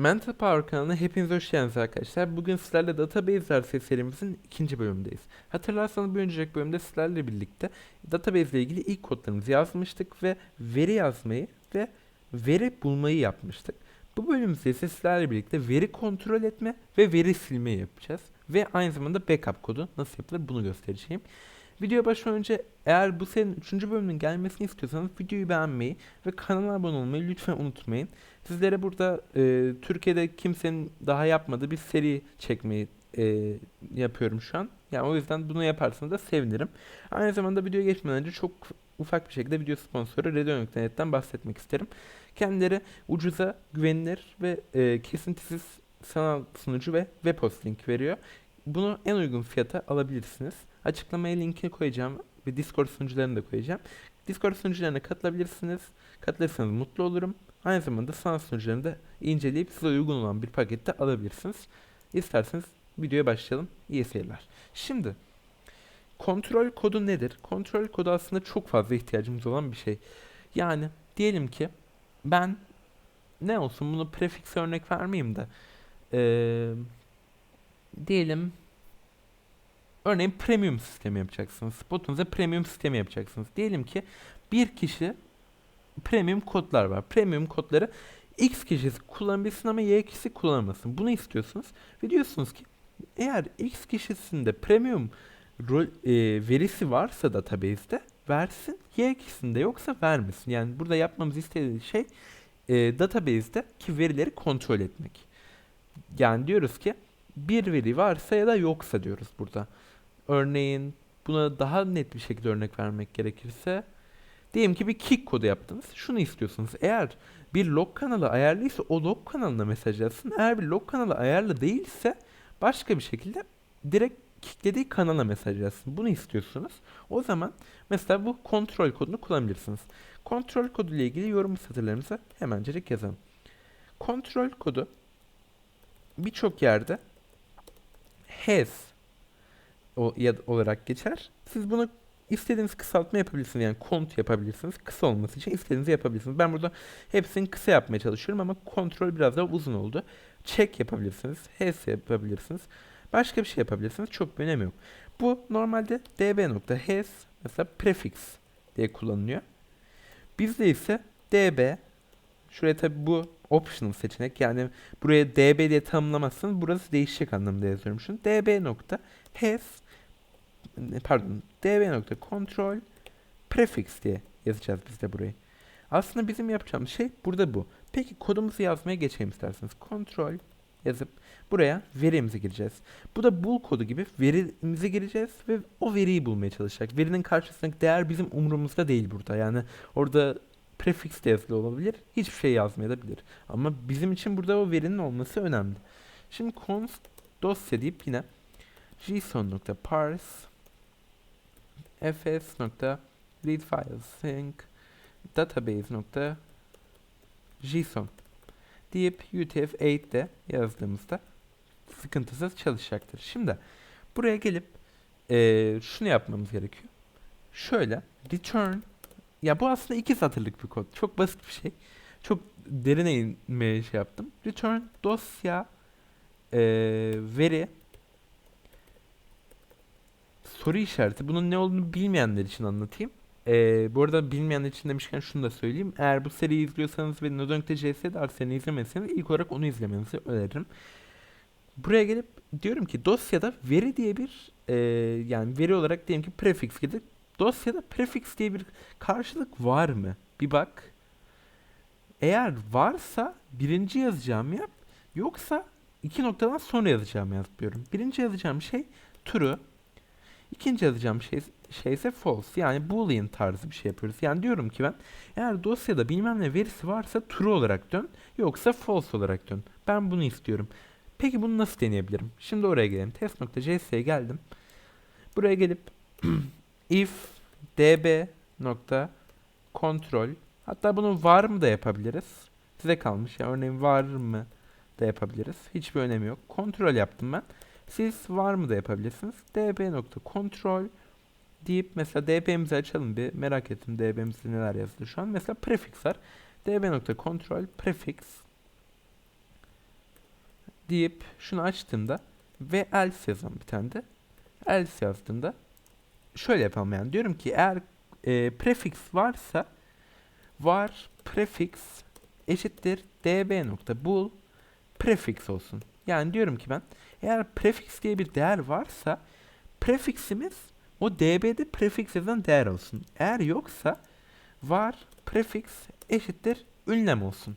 Mental Power kanalına hepiniz hoş geldiniz arkadaşlar. Bugün sizlerle Database serimizin ikinci bölümündeyiz. Hatırlarsanız bir önceki bölümde sizlerle birlikte Database ile ilgili ilk kodlarımızı yazmıştık ve veri yazmayı ve veri bulmayı yapmıştık. Bu bölümümüzde ise sizlerle birlikte veri kontrol etme ve veri silmeyi yapacağız. Ve aynı zamanda backup kodu nasıl yapılır bunu göstereceğim. Videoya başlamadan önce eğer bu serinin 3. bölümünün gelmesini istiyorsanız videoyu beğenmeyi ve kanala abone olmayı lütfen unutmayın. Sizlere burada e, Türkiye'de kimsenin daha yapmadığı bir seri çekmeyi e, yapıyorum şu an. Yani o yüzden bunu yaparsanız da sevinirim. Aynı zamanda videoya geçmeden önce çok ufak bir şekilde video sponsoru Radio.net'ten bahsetmek isterim. Kendileri ucuza, güvenilir ve e, kesintisiz sanal sunucu ve web hosting veriyor. Bunu en uygun fiyata alabilirsiniz. Açıklamaya linkini koyacağım ve Discord sunucularını da koyacağım. Discord sunucularına katılabilirsiniz. Katılırsanız mutlu olurum. Aynı zamanda sanal sunucularını da inceleyip size uygun olan bir pakette alabilirsiniz. İsterseniz videoya başlayalım. İyi seyirler. Şimdi kontrol kodu nedir? Kontrol kodu aslında çok fazla ihtiyacımız olan bir şey. Yani diyelim ki ben ne olsun bunu prefix örnek vermeyeyim de ee, diyelim Örneğin premium sistemi yapacaksınız. Botunuza premium sistemi yapacaksınız. Diyelim ki bir kişi premium kodlar var. Premium kodları X kişisi kullanabilsin ama Y kişisi kullanmasın. Bunu istiyorsunuz. Ve diyorsunuz ki eğer X kişisinde premium rol, e, verisi varsa database'de versin. Y kişisinde yoksa vermesin. Yani burada yapmamız istediği şey e, database'deki verileri kontrol etmek. Yani diyoruz ki bir veri varsa ya da yoksa diyoruz burada. Örneğin buna daha net bir şekilde örnek vermek gerekirse diyelim ki bir kick kodu yaptınız. Şunu istiyorsunuz. Eğer bir log kanalı ayarlıysa o log kanalına mesaj yazsın. Eğer bir log kanalı ayarlı değilse başka bir şekilde direkt kicklediği kanala mesaj yazsın. Bunu istiyorsunuz. O zaman mesela bu kontrol kodunu kullanabilirsiniz. Kontrol kodu ile ilgili yorum satırlarımızı hemencecik yazalım. Kontrol kodu birçok yerde has o, ya, olarak geçer. Siz bunu istediğiniz kısaltma yapabilirsiniz. Yani kont yapabilirsiniz. Kısa olması için istediğinizi yapabilirsiniz. Ben burada hepsini kısa yapmaya çalışıyorum ama kontrol biraz daha uzun oldu. Check yapabilirsiniz. Has yapabilirsiniz. Başka bir şey yapabilirsiniz. Çok bir önemi yok. Bu normalde db.has mesela prefix diye kullanılıyor. Bizde ise db şuraya tabi bu optional seçenek yani buraya db diye tanımlamazsanız burası değişecek anlamda yazıyorum şunu. db.has pardon db.control prefix diye yazacağız biz de burayı. Aslında bizim yapacağımız şey burada bu. Peki kodumuzu yazmaya geçelim isterseniz. Control yazıp buraya verimizi gireceğiz. Bu da bul kodu gibi verimizi gireceğiz ve o veriyi bulmaya çalışacak. Verinin karşısındaki değer bizim umurumuzda değil burada. Yani orada prefix de yazılı olabilir. Hiçbir şey yazmayabilir. Ama bizim için burada o verinin olması önemli. Şimdi const dosya deyip yine json.parse fs.read files sync database.json deyip UTF-8 de yazdığımızda sıkıntısız çalışacaktır. Şimdi buraya gelip e, şunu yapmamız gerekiyor. Şöyle return ya bu aslında iki satırlık bir kod. Çok basit bir şey. Çok derine inmeye şey yaptım. Return dosya e, veri soru işareti. Bunun ne olduğunu bilmeyenler için anlatayım. Ee, bu arada bilmeyenler için demişken şunu da söyleyeyim. Eğer bu seriyi izliyorsanız ve Nodonk.js derslerini izlemezseniz ilk olarak onu izlemenizi öneririm. Buraya gelip diyorum ki dosyada veri diye bir e, yani veri olarak diyelim ki prefix gibi dosyada prefix diye bir karşılık var mı? Bir bak. Eğer varsa birinci yazacağım yap. Yoksa iki noktadan sonra yazacağım yaz diyorum. Birinci yazacağım şey true. İkinci yazacağım şey, şey ise false. Yani boolean tarzı bir şey yapıyoruz. Yani diyorum ki ben eğer dosyada bilmem ne verisi varsa true olarak dön. Yoksa false olarak dön. Ben bunu istiyorum. Peki bunu nasıl deneyebilirim? Şimdi oraya gelelim. Test.cs'ye geldim. Buraya gelip if db nokta kontrol hatta bunu var mı da yapabiliriz. Size kalmış. Yani örneğin var mı da yapabiliriz. Hiçbir önemi yok. Kontrol yaptım ben. Siz var mı da yapabilirsiniz. db.control deyip mesela db'mizi açalım bir. Merak ettim db'mizde neler yazılır şu an. Mesela prefix var. db.control prefix deyip şunu açtığımda ve else yazan bir tane de else yazdığımda şöyle yapalım yani diyorum ki eğer e, prefix varsa var prefix eşittir db nokta prefix olsun. Yani diyorum ki ben eğer prefix diye bir değer varsa prefiximiz o db'de prefix yazan değer olsun. Eğer yoksa var prefix eşittir ünlem olsun.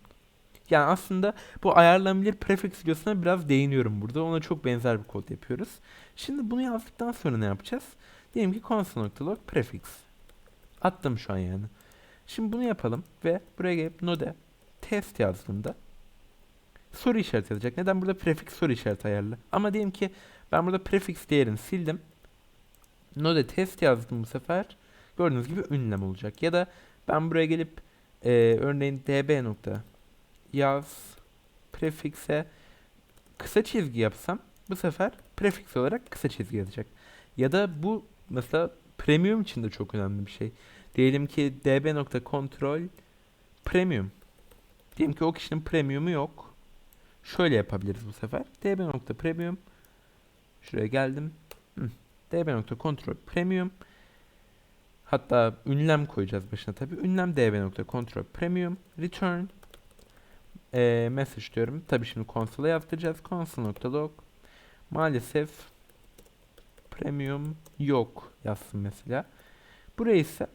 Yani aslında bu ayarlanabilir prefix videosuna biraz değiniyorum burada. Ona çok benzer bir kod yapıyoruz. Şimdi bunu yazdıktan sonra ne yapacağız? Diyelim ki console.log prefix. Attım şu an yani. Şimdi bunu yapalım ve buraya gelip node test yazdığımda soru işareti yazacak. Neden burada prefix soru işareti ayarlı? Ama diyelim ki ben burada prefix değerini sildim. Node test yazdım bu sefer. Gördüğünüz gibi ünlem olacak. Ya da ben buraya gelip e, örneğin db nokta yaz prefix'e kısa çizgi yapsam bu sefer prefix olarak kısa çizgi yazacak. Ya da bu mesela premium için de çok önemli bir şey. Diyelim ki db.control premium. Diyelim ki o kişinin premiumu yok. Şöyle yapabiliriz bu sefer. db.premium Şuraya geldim. Db.control premium Hatta ünlem koyacağız başına tabi. Ünlem db.control premium return e, message diyorum. Tabi şimdi console'a yazdıracağız. console.log maalesef premium yok yazsın mesela. Buraya ise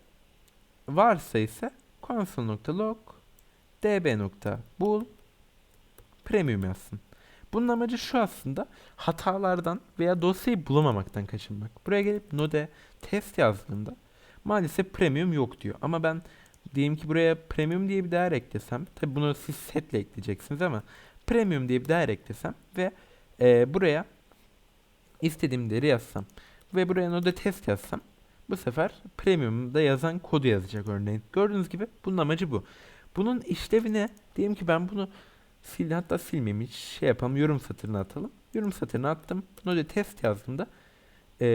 varsa ise console.log db.bool premium yazsın. Bunun amacı şu aslında hatalardan veya dosyayı bulamamaktan kaçınmak. Buraya gelip node test yazdığında maalesef premium yok diyor. Ama ben diyelim ki buraya premium diye bir değer eklesem. Tabi bunu siz setle ekleyeceksiniz ama premium diye bir değer eklesem ve e, buraya istediğim değeri yazsam ve buraya node test yazsam bu sefer premium'da yazan kodu yazacak örneğin. Gördüğünüz gibi bunun amacı bu. Bunun işlevine diyelim ki ben bunu sil hatta silmeyeyim hiç şey yapalım yorum satırına atalım. Yorum satırına attım. Node test yazdığımda e,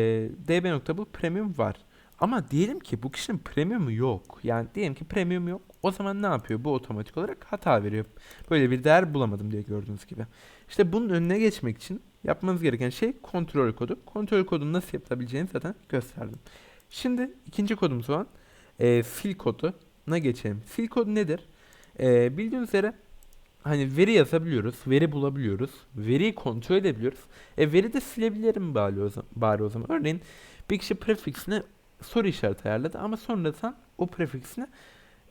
db.bu premium var. Ama diyelim ki bu kişinin premiumu yok. Yani diyelim ki premium yok. O zaman ne yapıyor? Bu otomatik olarak hata veriyor. Böyle bir değer bulamadım diye gördüğünüz gibi. İşte bunun önüne geçmek için yapmanız gereken şey kontrol kodu. Kontrol kodunu nasıl yapabileceğini zaten gösterdim. Şimdi ikinci kodumuz olan e, fill koduna geçelim. Fill kodu nedir? E, bildiğiniz üzere hani veri yazabiliyoruz, veri bulabiliyoruz, veriyi kontrol edebiliyoruz. E veri de silebilirim bari o zaman. Bari o zaman. Örneğin bir kişi prefixini soru işareti ayarladı ama sonradan o prefixini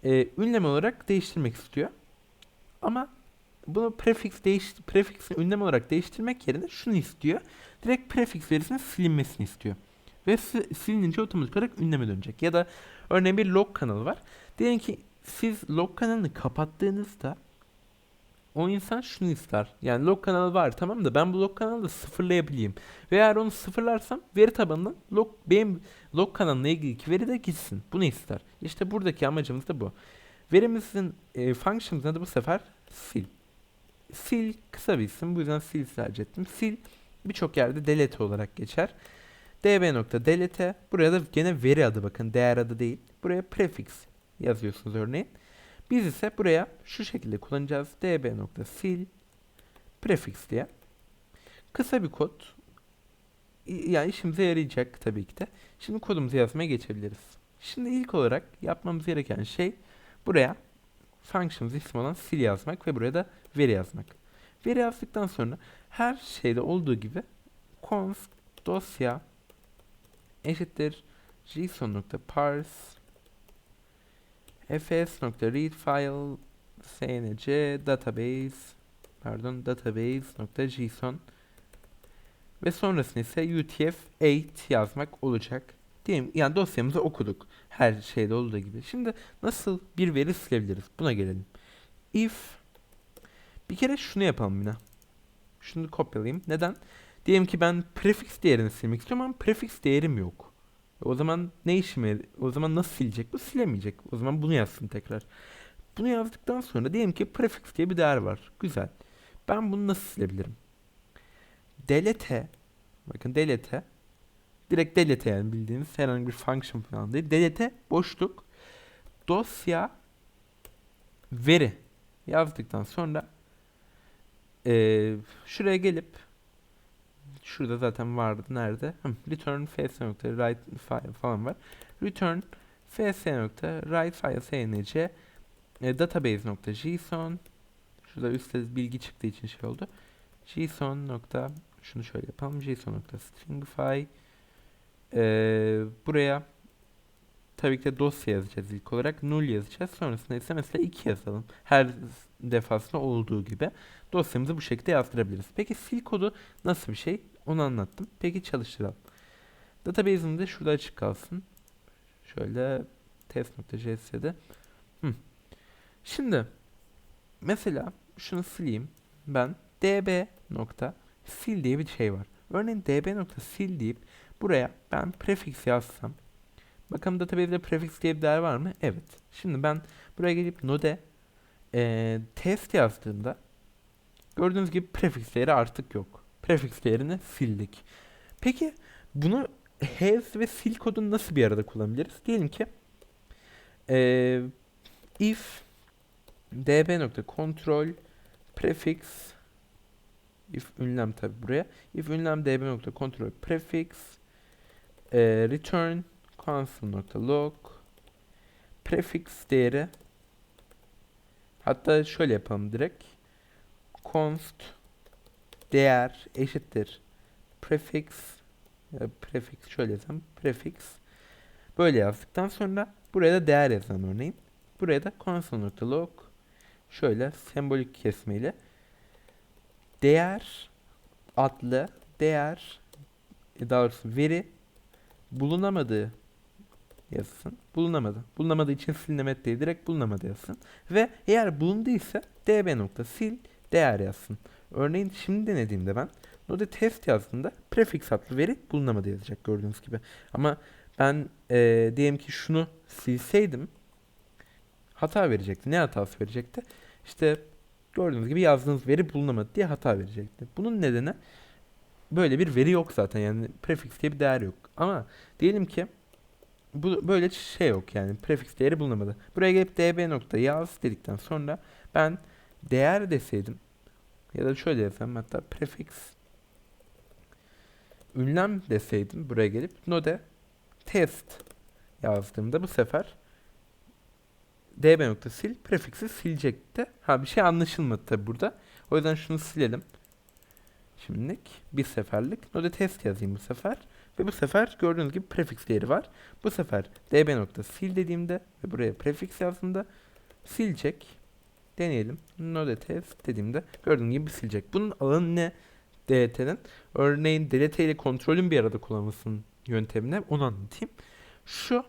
e, ünlem olarak değiştirmek istiyor. Ama bunu prefix değiş prefixini ünlem olarak değiştirmek yerine şunu istiyor. Direkt prefix verisinin silinmesini istiyor. Ve silinince otomatik olarak ünleme dönecek. Ya da örneğin bir log kanalı var. Diyelim ki siz log kanalını kapattığınızda o insan şunu ister. Yani log kanalı var tamam da ben bu log kanalı da sıfırlayabileyim. Ve eğer onu sıfırlarsam veri tabanından log, benim log kanalına ilgili veri de gitsin. Bunu ister. İşte buradaki amacımız da bu. Verimizin e, function'ımızın adı bu sefer sil. Sil kısa bir isim. Bu yüzden sil tercih ettim. Sil birçok yerde delete olarak geçer. db.delete buraya da gene veri adı bakın değer adı değil. Buraya prefix yazıyorsunuz örneğin. Biz ise buraya şu şekilde kullanacağız. db.sil prefix diye. Kısa bir kod. Yani işimize yarayacak tabii ki de. Şimdi kodumuzu yazmaya geçebiliriz. Şimdi ilk olarak yapmamız gereken şey buraya functions ismi olan sil yazmak ve buraya da veri yazmak. Veri yazdıktan sonra her şeyde olduğu gibi const dosya eşittir json.parse fs.readfile snc database pardon database.json ve sonrasında ise utf-8 yazmak olacak. Diyelim yani dosyamızı okuduk. Her şeyde olduğu gibi. Şimdi nasıl bir veri silebiliriz? Buna gelelim. If bir kere şunu yapalım yine. Şunu kopyalayayım. Neden? Diyelim ki ben prefix değerini silmek istiyorum ama prefix değerim yok. O zaman ne işime, o zaman nasıl silecek? Bu silemeyecek. O zaman bunu yazsın tekrar. Bunu yazdıktan sonra diyelim ki prefix diye bir değer var. Güzel. Ben bunu nasıl silebilirim? Delete bakın delete direkt delete yani bildiğiniz herhangi bir function falan değil. Delete boşluk dosya veri yazdıktan sonra Ee, şuraya gelip şurada zaten vardı nerede? Hı, return fs nokta write file falan var. Return fs nokta write file snc e, database nokta json şurada üstte bilgi çıktığı için şey oldu. json nokta şunu şöyle yapalım. json nokta stringify ee, buraya tabii ki de dosya yazacağız ilk olarak. Null yazacağız. Sonrasında ise mesela 2 yazalım. Her defasında olduğu gibi dosyamızı bu şekilde yazdırabiliriz. Peki sil kodu nasıl bir şey? Onu anlattım. Peki çalıştıralım. Database'im de şurada açık kalsın. Şöyle test.cs'de. Hı. Şimdi mesela şunu sileyim. Ben db nokta sil diye bir şey var. Örneğin db nokta sil deyip buraya ben prefix yazsam Bakalım database'de prefix diye bir değer var mı? Evet. Şimdi ben buraya gelip node e, test yazdığımda gördüğünüz gibi prefix değeri artık yok. Prefix değerini sildik. Peki bunu has ve sil kodunu nasıl bir arada kullanabiliriz? Diyelim ki e, if db.control prefix if ünlem tabi buraya if ünlem db.control prefix e, return console.log prefix değeri hatta şöyle yapalım direkt const değer eşittir prefix ya prefix şöyle yazalım prefix böyle yazdıktan sonra buraya da değer yazalım örneğin buraya da console.log şöyle sembolik kesmeyle değer adlı değer daha doğrusu veri bulunamadığı yazsın. Bulunamadı. Bulunamadığı için silinemet değil direkt bulunamadı yazsın. Ve eğer bulunduysa db.sil değer yazsın. Örneğin şimdi denediğimde ben node test yazdığımda prefix adlı veri bulunamadı yazacak gördüğünüz gibi. Ama ben e, diyelim ki şunu silseydim hata verecekti. Ne hatası verecekti? İşte gördüğünüz gibi yazdığınız veri bulunamadı diye hata verecekti. Bunun nedeni böyle bir veri yok zaten yani prefix diye bir değer yok. Ama diyelim ki bu böyle şey yok yani prefix değeri bulunamadı. Buraya gelip db nokta yaz dedikten sonra ben değer deseydim ya da şöyle desem hatta prefix ünlem deseydim buraya gelip node test yazdığımda bu sefer db nokta sil prefix'i silecekti. Ha bir şey anlaşılmadı tabi burada. O yüzden şunu silelim. Şimdilik bir seferlik node test yazayım bu sefer. Ve bu sefer gördüğünüz gibi prefix değeri var. Bu sefer db.sil dediğimde ve buraya prefix yazdığımda silecek. Deneyelim. Node test dediğimde gördüğünüz gibi silecek. Bunun alanı ne? DLT'nin. Örneğin delete ile kontrolün bir arada kullanılmasının yöntemine onu anlatayım. Şu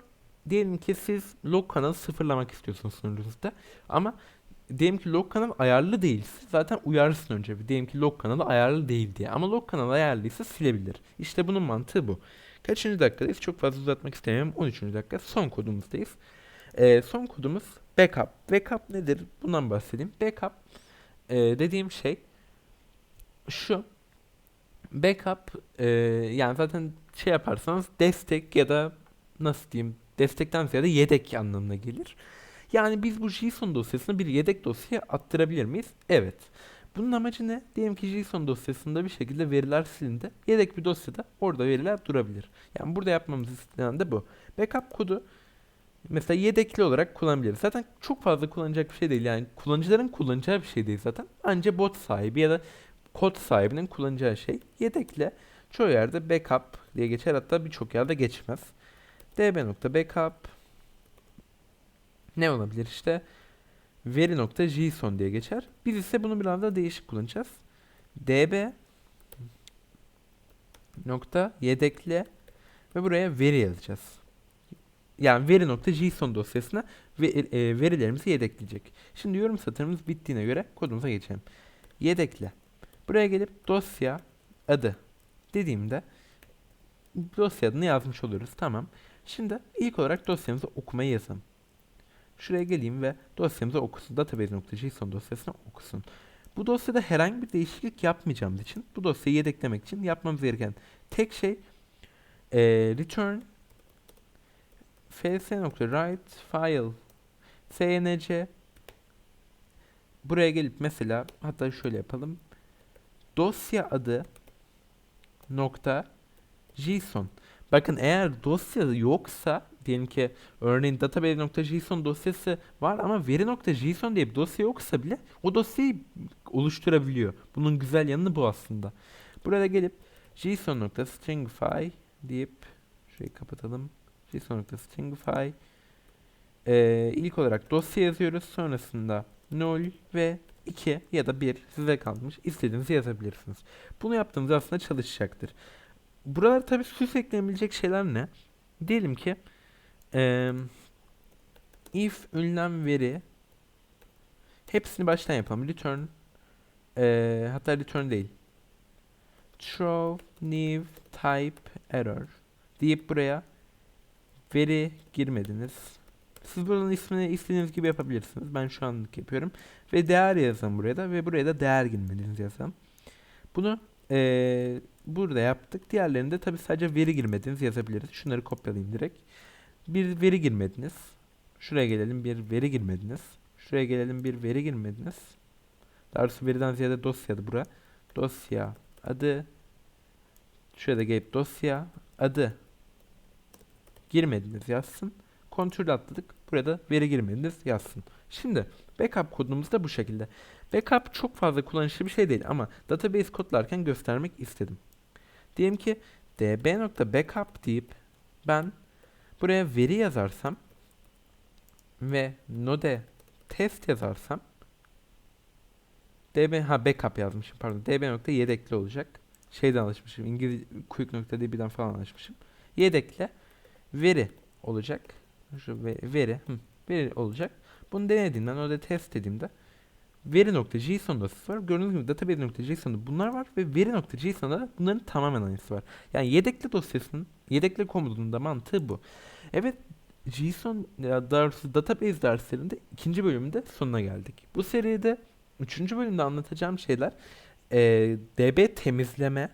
diyelim ki siz log kanalı sıfırlamak istiyorsunuz sunucunuzda ama diyelim ki log kanal ayarlı değil. Zaten uyarırsın önce bir. Diyelim ki log kanalı ayarlı değil diye. Ama log kanalı ayarlıysa silebilir. İşte bunun mantığı bu. Kaçıncı dakikadayız? Çok fazla uzatmak istemiyorum. 13. dakika. Son kodumuzdayız. Ee, son kodumuz backup. Backup nedir? Bundan bahsedeyim. Backup e, dediğim şey şu. Backup e, yani zaten şey yaparsanız destek ya da nasıl diyeyim destekten ziyade yedek anlamına gelir. Yani biz bu JSON dosyasına bir yedek dosya attırabilir miyiz? Evet. Bunun amacı ne? Diyelim ki JSON dosyasında bir şekilde veriler silindi. Yedek bir dosyada orada veriler durabilir. Yani burada yapmamız istenen de bu. Backup kodu mesela yedekli olarak kullanabiliriz. Zaten çok fazla kullanacak bir şey değil. Yani kullanıcıların kullanacağı bir şey değil zaten. Anca bot sahibi ya da kod sahibinin kullanacağı şey. Yedekle çoğu yerde backup diye geçer hatta birçok yerde geçmez. db.backup ne olabilir işte veri nokta json diye geçer. Biz ise bunu biraz daha değişik kullanacağız. db nokta yedekle ve buraya veri yazacağız. Yani veri nokta json dosyasına ve, e, verilerimizi yedekleyecek. Şimdi yorum satırımız bittiğine göre kodumuza geçelim. Yedekle. Buraya gelip dosya adı dediğimde dosya adını yazmış oluyoruz. Tamam. Şimdi ilk olarak dosyamızı okumayı yazalım. Şuraya geleyim ve dosyamızı okusun. Database.json dosyasını okusun. Bu dosyada herhangi bir değişiklik yapmayacağımız için bu dosyayı yedeklemek için yapmamız gereken tek şey e, return fs.write file sng buraya gelip mesela hatta şöyle yapalım dosya adı nokta JSON. Bakın eğer dosya yoksa diyelim ki örneğin database.json dosyası var ama veri.json diye bir dosya yoksa bile o dosyayı oluşturabiliyor. Bunun güzel yanı bu aslında. Burada gelip json.stringify deyip şurayı kapatalım. json.stringify ee, ilk olarak dosya yazıyoruz. Sonrasında null ve 2 ya da 1 size kalmış. İstediğinizi yazabilirsiniz. Bunu yaptığınızda aslında çalışacaktır. Buralar tabii süs eklenebilecek şeyler ne? Diyelim ki eee, if ünlem veri hepsini baştan yapalım. Return eee, hatta return değil. Throw new type error deyip buraya veri girmediniz. Siz buranın ismini istediğiniz gibi yapabilirsiniz. Ben şu anlık yapıyorum. Ve değer yazın buraya da ve buraya da değer girmediniz yazalım. Bunu eee, burada yaptık. Diğerlerinde tabi sadece veri girmediniz yazabiliriz. Şunları kopyalayayım direkt. Bir veri girmediniz. Şuraya gelelim bir veri girmediniz. Şuraya gelelim bir veri girmediniz. Daha doğrusu veriden ziyade dosyadı bura. Dosya adı. Şuraya da gelip dosya adı girmediniz yazsın. Kontrol atladık. Burada veri girmediniz yazsın. Şimdi backup kodumuz da bu şekilde. Backup çok fazla kullanışlı bir şey değil ama database kodlarken göstermek istedim. Diyelim ki db.backup deyip ben buraya veri yazarsam ve node test yazarsam db ha backup yazmışım pardon db.yedekli olacak. Şeyden alışmışım. İngiliz quick.db'den falan alışmışım. Yedekle veri olacak. Şu ve- veri, hı, veri olacak. Bunu denediğimden, node test dediğimde veri.json dosyası var. Gördüğünüz gibi database.json'da bunlar var ve veri.json'da bunların tamamen aynısı var. Yani yedekli dosyasının, yedekli komutunun da mantığı bu. Evet, JSON ya doğrusu database derslerinde ikinci bölümde sonuna geldik. Bu seride üçüncü bölümde anlatacağım şeyler eee, DB temizleme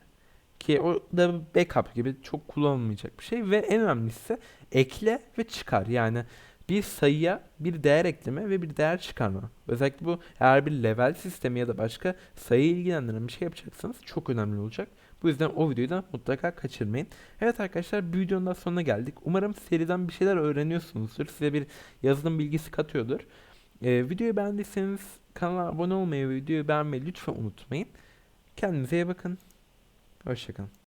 ki o da backup gibi çok kullanılmayacak bir şey ve en önemlisi ekle ve çıkar. Yani bir sayıya bir değer ekleme ve bir değer çıkarma. Özellikle bu eğer bir level sistemi ya da başka sayı ilgilendiren bir şey yapacaksanız çok önemli olacak. Bu yüzden o videoyu da mutlaka kaçırmayın. Evet arkadaşlar bir videonun daha sonuna geldik. Umarım seriden bir şeyler öğreniyorsunuzdur. Size bir yazılım bilgisi katıyordur. Ee, videoyu beğendiyseniz kanala abone olmayı ve videoyu beğenmeyi lütfen unutmayın. Kendinize iyi bakın. Hoşçakalın.